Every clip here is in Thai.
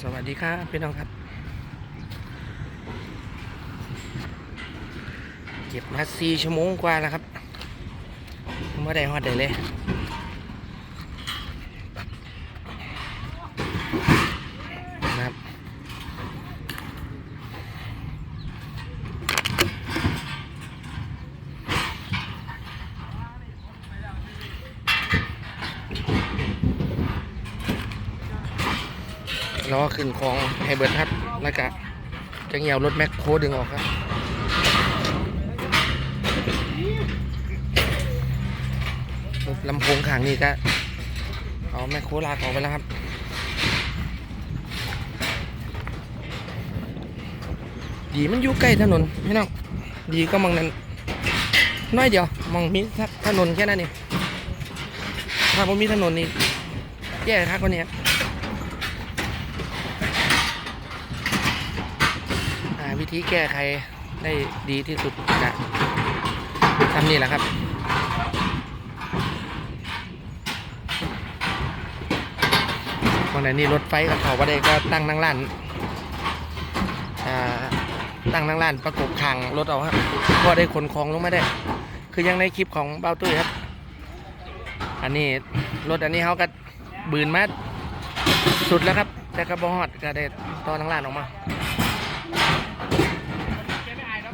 สวัสดีครับพี่น้องครับ เก็บมาสี่ชั่วโมงกว่าแล้วครับไม่ได้ฮอดได้เลยรับ ล้อขึ้นของให้เบิร์ดครับแล้วก็จะเหี่ยวรถแมคโคดึงออกครับลำโพงขางนี่ก็เอาแมคโคลากออกไปแล้วครับดีมันอยู่ใกล้ถนนพี่น้องดีก็มองนั้นน้อยเดียวมองมีถนนแค่นั้นเองถ้าผมมีถนนนี่แย่ครับคนนี้ครับหาวิ ธีแก้ไขได้ดีที่สุดจะทำนี่แหละครับวันไหนนี่รถไฟกับเขาว่าได้ก็ตั้งนั่งร้านอ่าตั้งนั่งร้านประกบคางรถเอาครับก็ได้ขนของลงมาได้ คือยังในคลิปของเบ้าตุ้ยครับ อันนี้รถอันนี้เขาก็บืนมาสุดแล้วครับ แต่กระบอฮอดก็ได้ตอนนั่งร้านออกมา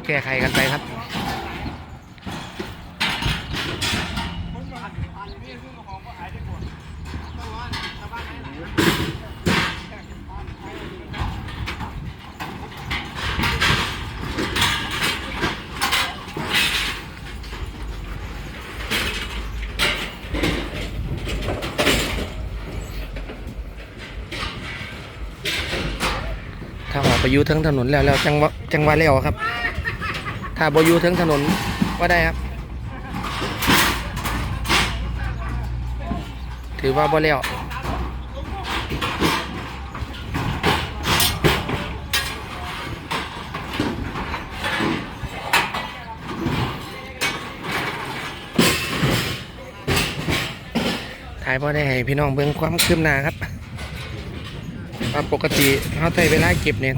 แก้ไขกันไปครับถ้าออกไปอยูเทั้งถนนแล้วแล้วจังหวะจังหวะแล้วครับ ถ้าบอยูเทั้งถนนว่าได้ครับ ถือว่าบ่แล้วถ่ายพอได้ให้พี่น้องเบิ่งความคืบหน้าครับปกติเขาใช้เวลาเก็บเนี่ย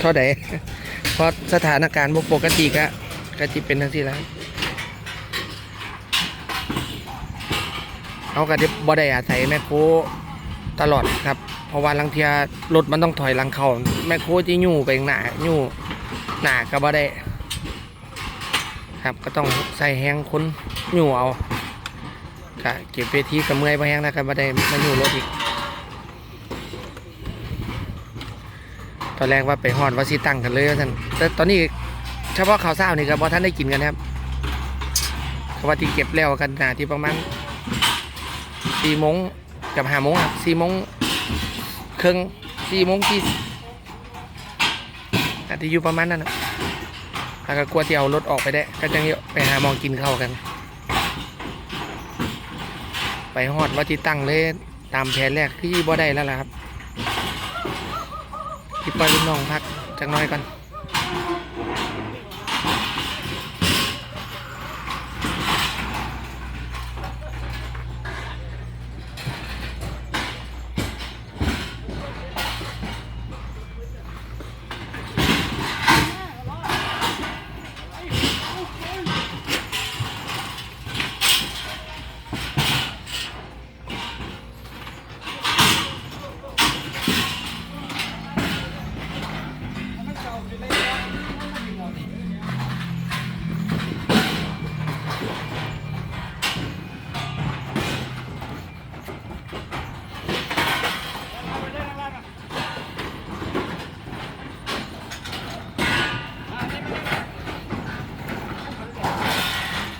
เท่าไหร่ เพราะสถานการณ์ปกติก็ก็จิเป็นทั้งที่แล้วเขาก็จะบ่ได้อาศัยแมคโคตลอดครับ เพราะว่าลังเทียรถมันต้องถอยลังเขาแมคโครที่ยู่ไปหนายู่หนาก็บ่ได้ ครับก็ต้องใส่แห้งคนยู่เอาก็เก็บเวทีกับเมื่อยไปแห้งแล้วก็บ่ได้มายู่รถอีก ตอนแรกว่าไปฮอดว่าสิตั้งกันเลยท่านแต่ตอนนี้เฉพาะข้าวเช้านี่ก็บ่ท่านได้กินกันครับเขาว่าที่เก็บแล้วกันนาที่ประมาณสี่โมงกับห้าโมงอะสี่โมงครึ่งสี่โมงที่อาจจะอยู่ประมาณนั้นนะแล้วก็กลัวที่เอารถออกไปได้ ก็จังไปหามองกินข้าวกัน ไปฮอดว่าที่ตั้งเลยตามแผนแรกที่บ่ได้แล้วล่ะครับ ปล่อยลูกน้องพักจักหน้อยก่อน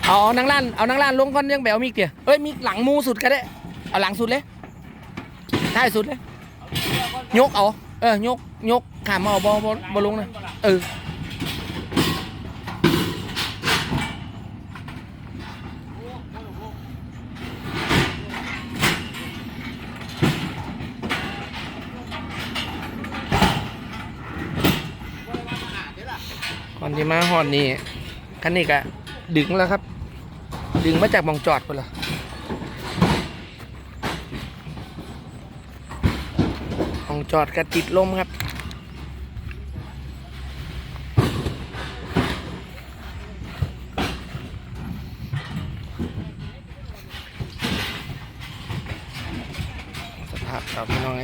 เอาเอานั่งร้านเอานังร้านลงก่อนยังแบวมีกเดียเอ้ยมีหลังมูสุดก็ได้เอาหลังสุดเลยท้ายสุดเลยยกเอาเออยกยกขามมาเอาบอบอบลงนะเออก่อนที่มาหอดนี่คันนี้ก็ดึงแล้วครับ ดึงมาจากหมองจอดไปละหมองของจอดกระติดลมครับสภาพครับพี่น้องไง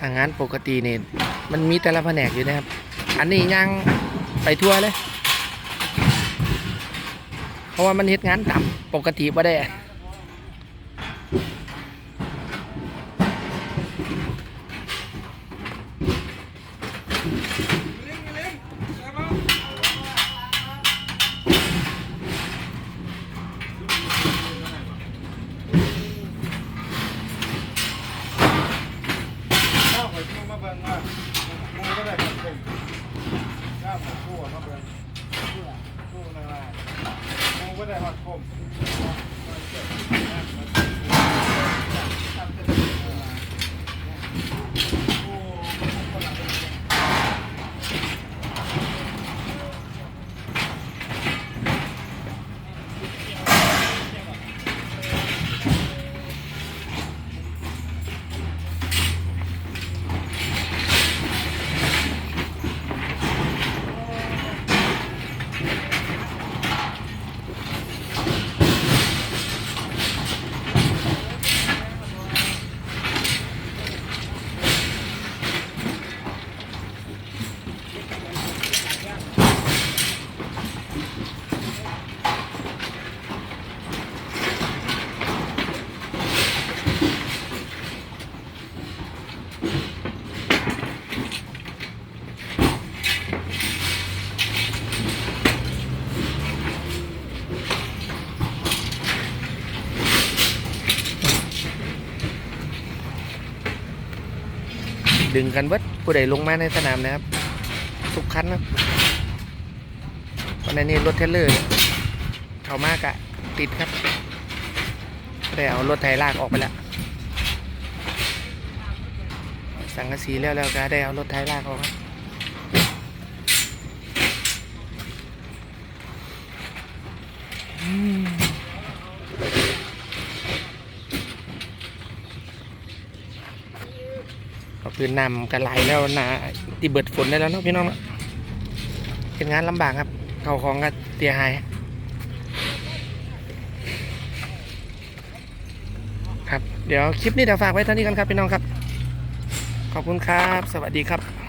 ทางงานปกติเนี่ยมันมีแต่ละแผนกอยู่นะครับ อันนี้ยังไปทั่วเลย เพราะว่ามันเฮ็ดงานต่ำปกติบ่ได้ มาเบิ่งว่ามูก็ได้กับผมข้าวหอยกุ้งมาเบิ่งกุ้งนั่นแหละกุ้งก็ได้ครับผม ดึงกันเบิดผู้ใดลงมาในสนามนะครับ ทุกคันนะครับวันนี้รถเทรลเลอร์เข้ามากอะติดครับได้เอารถไถลากออกไปแล้วสังกะสีแล้วแล้วก็ได้เอารถไถลากออกครับอืม คือนำกันไหลแล้วนาตีเบิดฝนได้แล้วเนาะพี่น้องเนาะเป็นงานลำบากครับ เขาของก็เสียหายครับ เดี๋ยวคลิปนี้เดี๋ยวฝากไว้เท่านี้กันครับพี่น้องครับ ขอบคุณครับ สวัสดีครับ